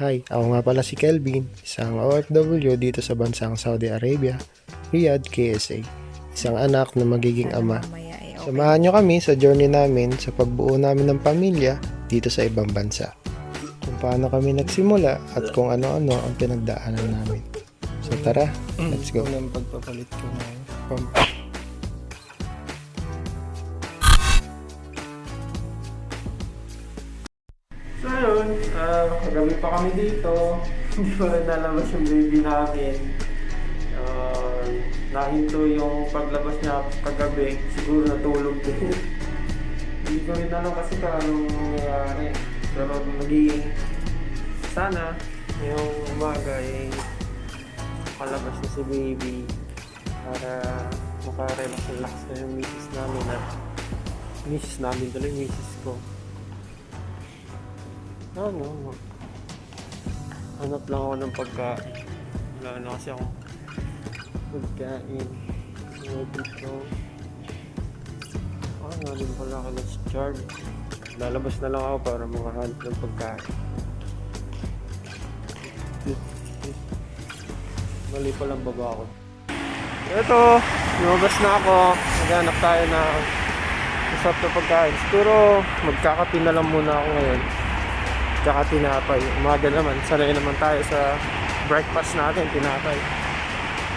Hi, ako nga pala si Kelvin, isang OFW dito sa bansang Saudi Arabia, Riyadh, KSA. Isang anak na magiging ama. Okay. Samahan nyo kami sa journey namin sa pagbuo namin ng pamilya dito sa ibang bansa. Kung paano kami nagsimula at kung ano-ano ang pinagdaanan namin. So tara, let's go. Unang pagpapalit ko ng pump. Yun, ah, kagabi pa kami dito. Hindi pa rin nalabas yung baby namin. Ah, nahinto yung paglabas niya kagabi. Siguro natulog din. Hindi ko rin alam kasi kung anong nangyayari. Pero magiging sana yung umaga ay makalabas na si baby para makarelax-relax na yung misis namin at misis namin tuloy, misis ko. Ano, ano. Hanap lang ako ng pagkain. Wala na kasi akong pagkain. Ano dito? Ah, nga din pala ako na si Charlie. Lalabas na lang ako para makahanap ng pagkain. Mali pa lang baba ako. Ito, lumabas na ako. Naghanap tayo na masarap na pagkain. Siguro magkakapi na lang muna ako ngayon tsaka tinapay. Umaga naman, sanay naman tayo sa breakfast natin, tinapay.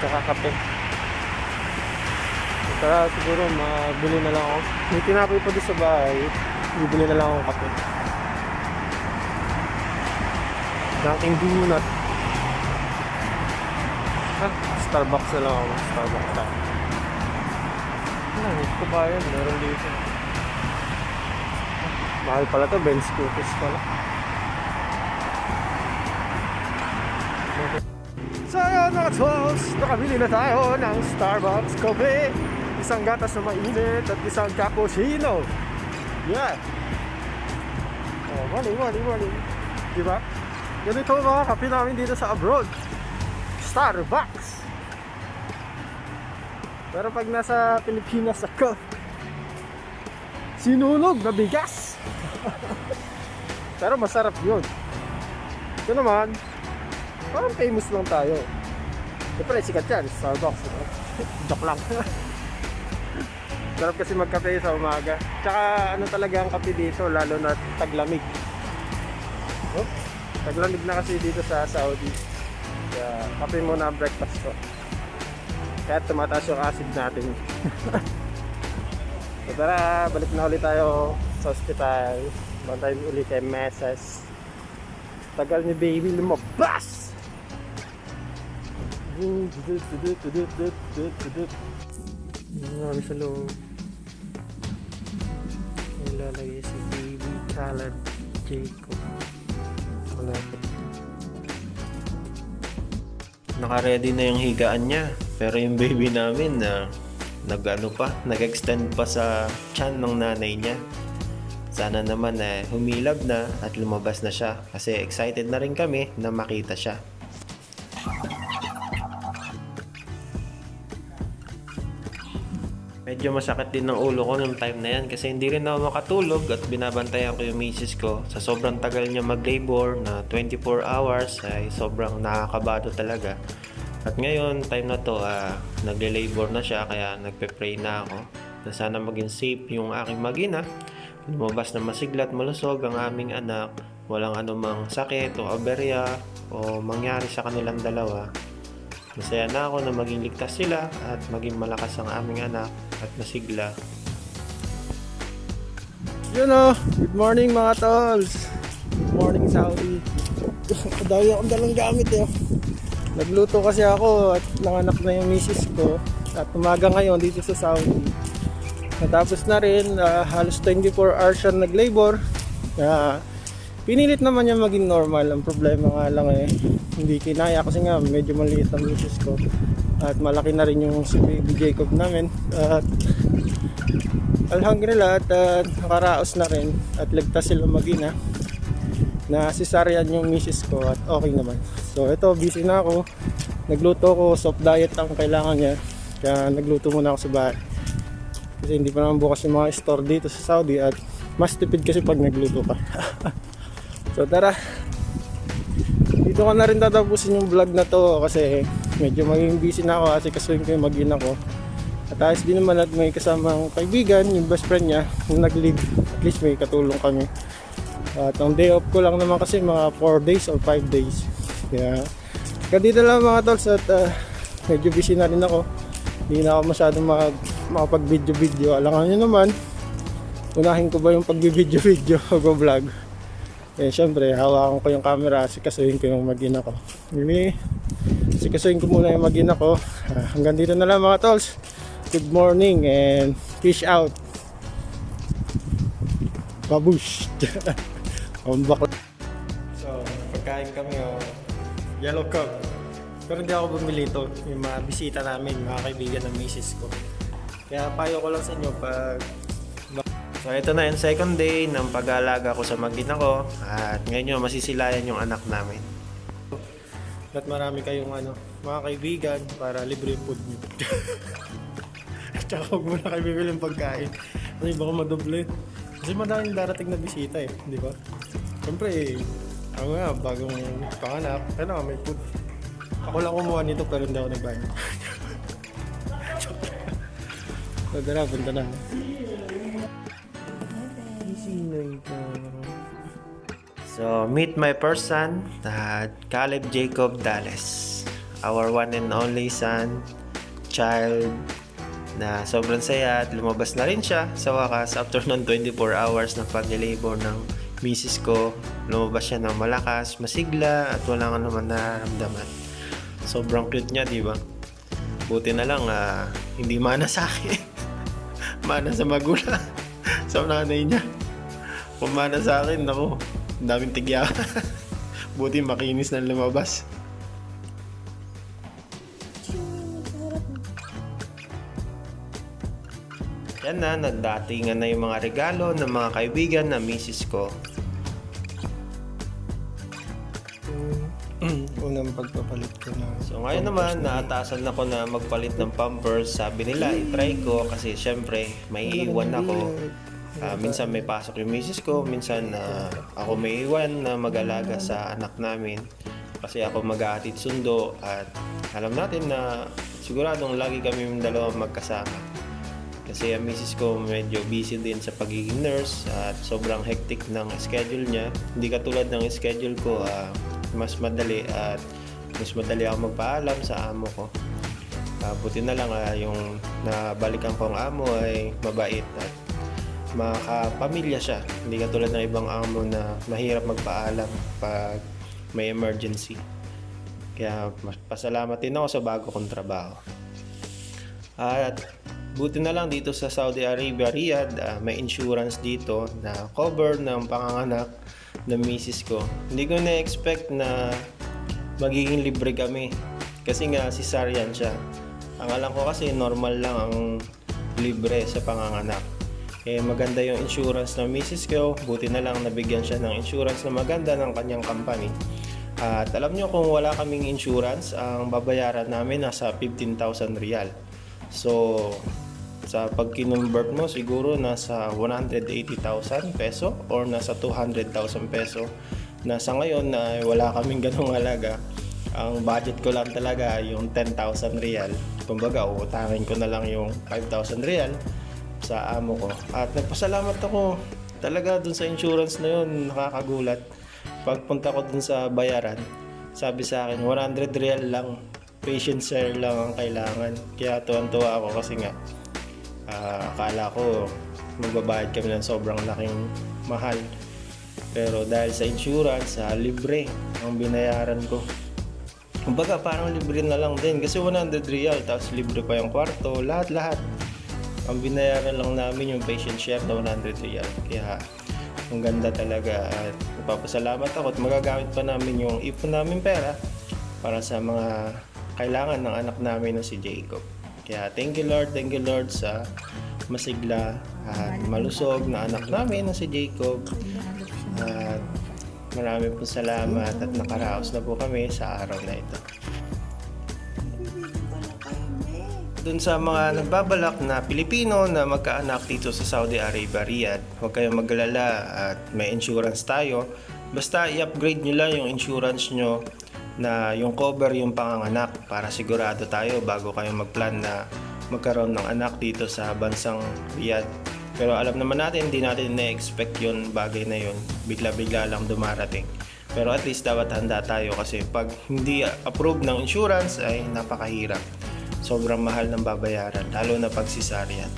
Tsaka kape. Kaya siguro mabili na lang ako. May tinapay pa doon sa bahay, bibili na lang ako kape. Dunkin Donut. Ah, Starbucks na lang ako. Starbucks tayo. Ano, kabayan, meron dito. Mahal pala to, Ben's Cookies pala. So ayun mga tools, nakabili na tayo ng Starbucks Coffee. Isang gatas na mainit at isang cappuccino. Yeah. Oh, morning, morning, morning Diba? Ganito mga kape namin dito sa abroad. Starbucks. Pero pag nasa Pilipinas ako Sinunog na bigas. Pero masarap yun. Ito naman Parang famous lang tayo. Siyempre, sikat yan. Starbucks. Diba? Joke lang. Sarap kasi magkape sa umaga. Tsaka ano talaga ang kape dito, lalo na taglamig. Oh, taglamig na kasi dito sa Saudi. Kaya kape muna ang breakfast ko. Kaya tumataas yung acid natin. so tara, balik na ulit tayo sa hospital. Bantay ulit kay Meses. Tagal ni baby lumabas! Marami sa loob. Ilalagay si baby Caleb Jacob. Wala pa. Naka-ready na yung higaan niya. Pero yung baby namin na nag-ano pa, nag-extend pa sa chan ng nanay niya. Sana naman na humilab na at lumabas na siya kasi excited na rin kami na makita siya. Medyo masakit din ng ulo ko nung time na yan kasi hindi rin ako makatulog at binabantayan ko yung misis ko. Sa sobrang tagal niya mag-labor na 24 hours ay sobrang nakakabado talaga. At ngayon, time na to, ah, nagle-labor na siya kaya nagpe-pray na ako na sana maging safe yung aking magina. Lumabas na masigla at malusog ang aming anak. Walang anumang sakit o aberya o mangyari sa kanilang dalawa. Masaya na ako na maging ligtas sila at maging malakas ang aming anak at masigla. Yun o, good morning mga tolls. Good morning Saudi. Dahil akong dalang gamit eh. Nagluto kasi ako at nanganak na yung misis ko. At umaga ngayon dito sa Saudi. Natapos na rin, ah, halos 24 hours siya nag-labor. Kaya pinilit naman niya maging normal. Ang problema nga lang eh, hindi kinaya kasi nga medyo maliit ang misis ko. At malaki na rin yung si baby Jacob namin. At Alhamdulillah at uh, nakaraos na rin at ligtas sila magina na cesarean yung misis ko at okay naman. So ito busy na ako. Nagluto ko soft diet ang kailangan niya. Kaya nagluto muna ako sa bahay. Kasi hindi pa naman bukas yung mga store dito sa Saudi at mas tipid kasi pag nagluto ka. so tara. dito ko na rin tatapusin yung vlog na to kasi medyo maging busy na ako kasi kasuhin ko yung mag-ina ko. At ayos din naman at may kasamang kaibigan, yung best friend niya, yung nag-leave. At least may katulong kami. At ang day off ko lang naman kasi mga 4 days or 5 days. Kaya, kaya dito lang mga tolls at ah, medyo busy na rin ako. Hindi na ako masyadong mag, makapag-video-video. Alangan nyo naman, unahin ko ba yung pag-video-video o vlog eh syempre hawakan ko yung camera sikasuhin ko yung mag-ina ko Mimi, sikasuhin ko muna yung mag-ina ko Ah, hanggang dito na lang mga tolls. Good morning and fish out. Babush on back so pagkain kami oh, yellow cup. Pero hindi ako bumili ito yung mga bisita namin mga kaibigan ng misis ko. Kaya payo ko lang sa inyo pag So ito na yung second day ng pag-aalaga ko sa mag-ina ko at ngayon yung masisilayan yung anak namin. At marami kayong ano, mga kaibigan para libre yung food nyo. Tsaka huwag muna kayo bibili ng pagkain. Kasi baka madoble. Kasi madaming darating na bisita eh, di ba? Siyempre, eh, ako nga, bagong panganak, kailangan may food. Ako lang kumuha nito pero hindi ako nagbayad. so, tara, punta na. So meet my person, uh, Caleb Jacob Dales. Our one and only son, child, na sobrang saya at lumabas na rin siya sa wakas after ng 24 hours na pag-labor ng misis ko. Lumabas siya ng malakas, masigla at wala nga naman nararamdaman. Sobrang cute niya, di ba? Buti na lang, ah, hindi mana sa akin. mana sa magulang. sa nanay niya. Kung mana sa akin, ako, ang daming tigya. Buti makinis na lumabas. Yan na, nagdatingan na yung mga regalo ng mga kaibigan na misis ko. Unang pagpapalit ko na. So ngayon naman, naatasan ako na magpalit ng pampers. Sabi nila, itry ko kasi syempre, may iwan ako. Ah, minsan may pasok yung misis ko, minsan na ako may iwan na mag-alaga sa anak namin. Kasi ako mag-aatid sundo at alam natin na siguradong lagi kami yung dalawang magkasama. Kasi ang misis ko medyo busy din sa pagiging nurse at sobrang hectic ng schedule niya. Hindi katulad ng schedule ko, ah, mas madali at mas madali ako magpaalam sa amo ko. Ah, buti na lang ah, yung nabalikan ko ang amo ay mabait at makapamilya siya. Hindi katulad ng ibang amo na mahirap magpaalam pag may emergency. Kaya mas- pasalamat din ako sa bago kong trabaho. At buti na lang dito sa Saudi Arabia, Riyadh, ah, may insurance dito na cover ng panganganak ng misis ko. Hindi ko na-expect na magiging libre kami. Kasi nga, cesarean siya. Ang alam ko kasi normal lang ang libre sa panganganak. Eh, maganda yung insurance ng misis ko. Buti na lang nabigyan siya ng insurance na maganda ng kanyang company. At alam nyo kung wala kaming insurance, ang babayaran namin nasa 15,000 real. So, sa pag kinonvert mo, siguro nasa 180,000 peso or nasa 200,000 peso. Na sa ngayon na wala kaming ganong halaga, ang budget ko lang talaga yung 10,000 real. Kumbaga, uutangin ko na lang yung 5,000 real sa amo ko. At nagpasalamat ako talaga dun sa insurance na yun, nakakagulat. Pagpunta ko dun sa bayaran, sabi sa akin, 100 real lang, patient share lang ang kailangan. Kaya tuwan-tuwa ako kasi nga, ah, akala ko magbabayad kami ng sobrang laking mahal. Pero dahil sa insurance, sa libre ang binayaran ko. Kumbaga parang libre na lang din kasi 100 real tapos libre pa yung kwarto, lahat-lahat. Ang binayaran lang namin yung patient share na 100 real. Kaya ang ganda talaga at napapasalamat ako at magagamit pa namin yung ipon namin pera para sa mga kailangan ng anak namin na si Jacob. Kaya thank you Lord, thank you Lord sa masigla at malusog na anak namin na si Jacob. At marami po salamat at nakaraos na po kami sa araw na ito. Dun sa mga nagbabalak na Pilipino na magkaanak dito sa Saudi Arabia, Riyadh, huwag kayong magalala at may insurance tayo Basta i-upgrade nyo lang yung insurance nyo na yung cover yung panganganak para sigurado tayo bago kayo magplan na magkaroon ng anak dito sa bansang Riyadh. Pero alam naman natin, hindi natin na-expect yun bagay na yun. Bigla-bigla lang dumarating. Pero at least dapat handa tayo kasi pag hindi approve ng insurance ay napakahirap. Sobrang mahal ng babayaran, lalo na pag cesarean.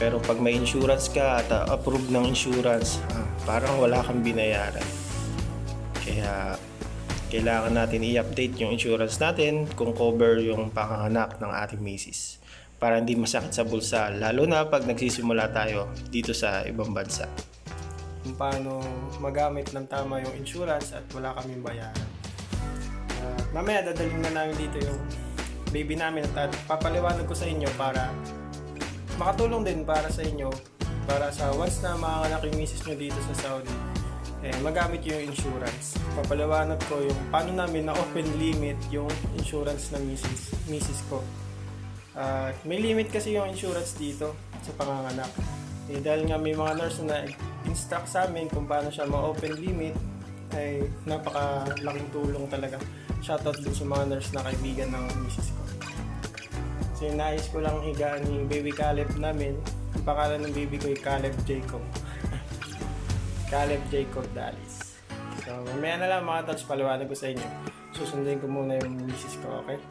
Pero pag may insurance ka at uh, approve ng insurance, ah, parang wala kang binayaran. Kaya kailangan natin i-update yung insurance natin kung cover yung panganganak ng ating misis para hindi masakit sa bulsa lalo na pag nagsisimula tayo dito sa ibang bansa. kung paano magamit ng tama yung insurance at wala kaming bayaran. At mamaya dadaling na namin dito yung baby namin at papaliwanag ko sa inyo para makatulong din para sa inyo para sa once na makakanak yung misis nyo dito sa Saudi eh, magamit yung insurance. Papaliwanag ko yung paano namin na open limit yung insurance ng misis, misis ko. At may limit kasi yung insurance dito sa panganganak. Eh, dahil nga may mga nurse na instruct sa amin kung paano siya ma-open limit, ay napakalaking tulong talaga. Shoutout din sa mga nurse na kaibigan ng misis ko. Kasi nais ko lang higaan yung baby Caleb namin. Ang pangalan ng baby ko ay Caleb Jacob. Caleb Jacob Dalis. So, mamaya na lang mga tots, paliwanag ko sa inyo. Susundin ko muna yung misis ko, okay?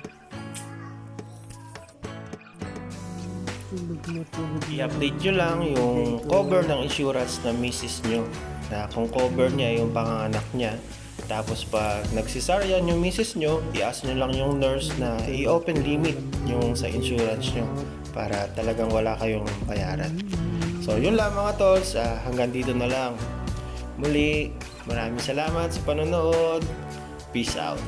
I-update nyo lang yung cover ng insurance ng misis nyo na kung cover niya yung panganganak niya tapos pag nagsisaryan yung misis nyo, i-ask nyo lang yung nurse na i-open limit yung sa insurance nyo para talagang wala kayong bayaran. So yun lang mga tolls, Ah, hanggang dito na lang. Muli, maraming salamat sa panonood. Peace out.